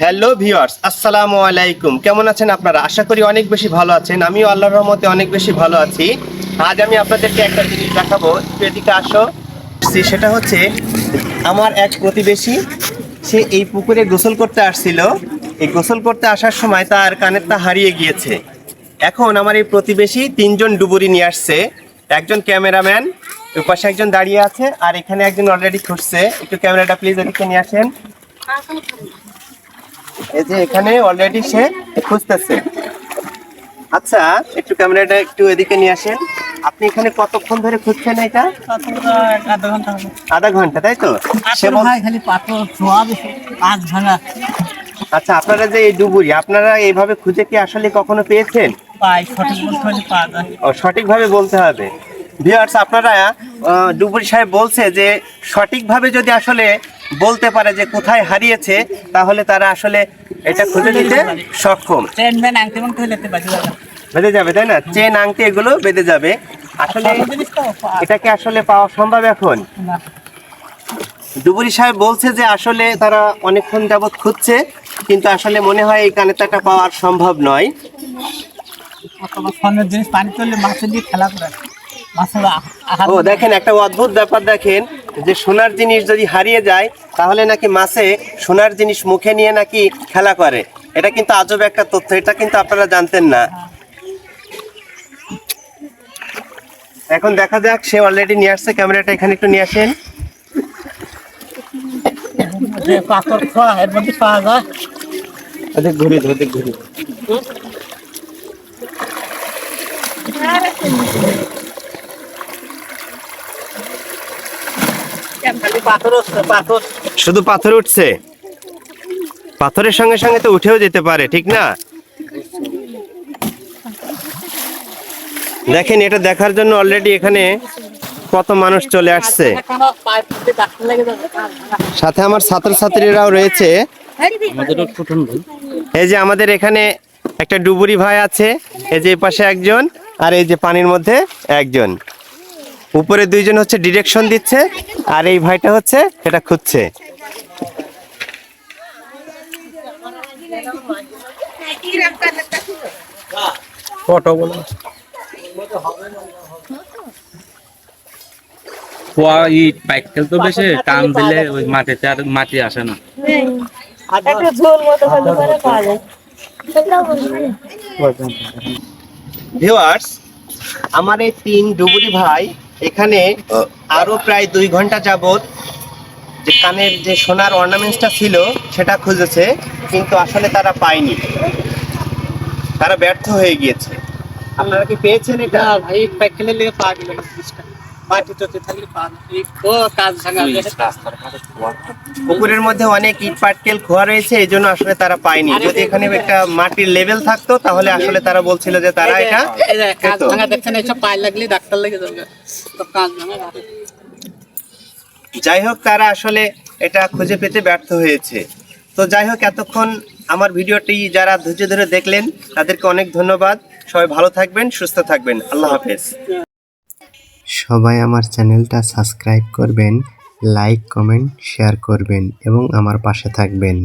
Hello viewers আসসালামু আলাইকুম। কেমন আছেন আপনারা? আশা করি অনেক বেশি ভালো আছেন। আমিও আল্লাহর রহমতে অনেক বেশি ভালো আছি। আজ আমি আপনাদেরকে একটা জিনিস দেখাবো। এদিকে আসো। সেটা হচ্ছে আমার এক প্রতিবেশী, সে এই পুকুরে গোসল করতে আসছিল। এই গোসল করতে আসার সময় তার কানেরটা হারিয়ে গিয়েছে। এখন আমার এই প্রতিবেশী তিনজন ডুবুরি নিয়ে আসছে। একজন ক্যামেরাম্যান, ওই পাশে একজন দাঁড়িয়ে আছে, আর এখানে একজন অলরেডি খুঁজছে। একটু ক্যামেরাটা প্লিজ এদিকে নিয়ে আসেন। এই যে এখানে অলরেডি সে খুঁজতেছে। আচ্ছা একটু ক্যামেরাটা একটু এদিকে নিয়ে আসেন। আপনি এখানে কতক্ষণ ধরে খুঁজছেন এটা? আধা ঘণ্টা তাই তো? সে পাথর বল- ভাই খালি পাথর আজ ভাঙা। আচ্ছা আপনারা যে এই ডুবুরি আপনারা এইভাবে খুঁজে কি আসলে কখনো পেয়েছেন? ও সঠিকভাবে বলতে হবে। ভিউয়ার্স আপনারা ডুবুরি সাহেব বলছে যে সঠিকভাবে যদি আসলে বলতে পারে যে কোথায় হারিয়েছে তাহলে তারা আসলে এটা খুঁজে নিতে সক্ষম। বেঁধে যাবে তাই না? চেন আংটি এগুলো বেঁধে যাবে। আসলে সব জিনিস তো পাওয়া এটা কি আসলে পাওয়া সম্ভব এখন। ডুবুরি সাহেব বলছে যে আসলে তারা অনেকক্ষণ যাবৎ খুঁজছে কিন্তু আসলে মনে হয় এই কানেরটা পাওয়া আর সম্ভব নয়। জিনিস পানি খেলা করে। ও দেখেন একটা অদ্ভুত ব্যাপার দেখেন। যে সোনার জিনিস যদি হারিয়ে যায় তাহলে নাকি মাছে সোনার জিনিস মুখে নিয়ে নাকি খেলা করে। এটা কিন্তু আজব একটা তথ্য এটা কিন্তু আপনারা জানতেন না। এখন দেখা যাক সে অলরেডি নিয়ে আসছে ক্যামেরাটা এখানে একটু নিয়ে আসেন। ঘুরি ঘুরি খালি পাথর হচ্ছে পাথর শুধু পাথর উঠছে? পাথরের সঙ্গে সঙ্গে তো উঠেও যেতে পারে ঠিক না? দেখেন এটা দেখার জন্য অলরেডি এখানে কত মানুষ চলে আসছে। সাথে আমার ছাত্রছাত্রীরাও রয়েছে। এই যে আমাদের এখানে একটা ডুবুরি ভাই আছে এই যে পাশে একজন আর এই যে পানির মধ্যে একজন। উপরে দুইজন হচ্ছে ডিরেকশন দিচ্ছে আর এই ভাইটা হচ্ছে এটা খুঁজছে। ফটো বলো। পাইকেল তো বেশি টান দিলে ওই মাটিতে আর মাটি আসে না। একটা ঝোল মতো হলে পরে পাওয়া যায় ভিউয়ার্স আমার এই তিন ডুবুরি ভাই এখানে আরও প্রায় দুই ঘণ্টা যাবত যে কানের যে সোনার অর্নামেন্টসটা ছিল সেটা খুঁজেছে কিন্তু আসলে তারা পায়নি। তারা ব্যর্থ হয়ে গিয়েছে। আপনারা কি পেয়েছেন এটা? না ভাই প্যাকেলে লেগে পাওয়া পুকুরের মধ্যে অনেক ইট পাটকেল খোয়া রয়েছে এই জন্য আসলে তারা পায়নি। যদি এখানে একটা মাটির লেভেল থাকতো তাহলে আসলে তারা বলছিল যে তারা এটা দেখছেন এইসব পায়ে লাগলে ডাক্তার লেগে যাবে। যাই হোক তারা আসলে এটা খুঁজে পেতে ব্যর্থ হয়েছে। তো যাই হোক এতক্ষণ আমার ভিডিওটি যারা ধৈর্য ধরে দেখলেন তাদেরকে অনেক ধন্যবাদ। সবাই ভালো থাকবেন সুস্থ থাকবেন। আল্লাহ হাফেজ। সবাই আমার চ্যানেলটা সাবস্ক্রাইব করবেন লাইক কমেন্ট শেয়ার করবেন এবং আমার পাশে থাকবেন।